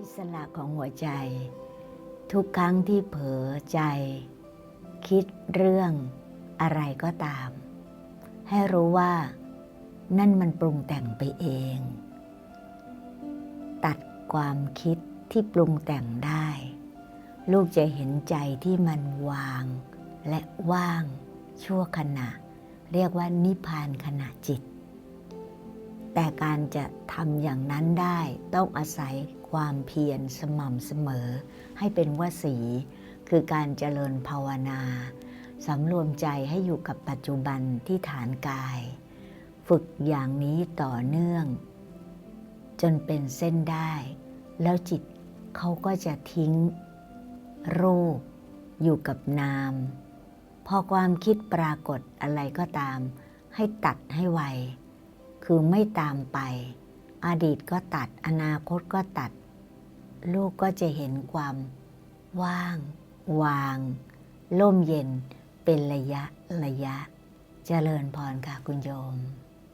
อิสระของหัวใจ ทุกครั้งที่เผลอใจ คิดเรื่องอะไรก็ตาม ให้รู้ว่านั่นมันปรุงแต่งไปเอง ตัดความคิดที่ปรุงแต่งได้ ลูกจะเห็นใจที่มันวาง และว่างชั่วขณะ เรียกว่านิพพานขณะจิต แต่การจะทำอย่างนั้นได้ต้องอาศัยความเพียรสม่ำเสมอ ให้เป็นวสี คือการเจริญภาวนาสำรวมใจให้อยู่กับปัจจุบันที่ฐานกาย ฝึกอย่างนี้ต่อเนื่อง จนเป็นเส้นได้ แล้วจิตเขาก็จะทิ้ง รูป อยู่กับนาม พอความคิดปรากฏอะไรก็ตาม ให้ตัดให้ไว คือไม่ตามไป อดีตก็ตัด อนาคตก็ตัด ลูกก็จะเห็นความ ว่าง วาง ล่มเย็นเป็นระยะระยะ เจริญพรค่ะคุณโยม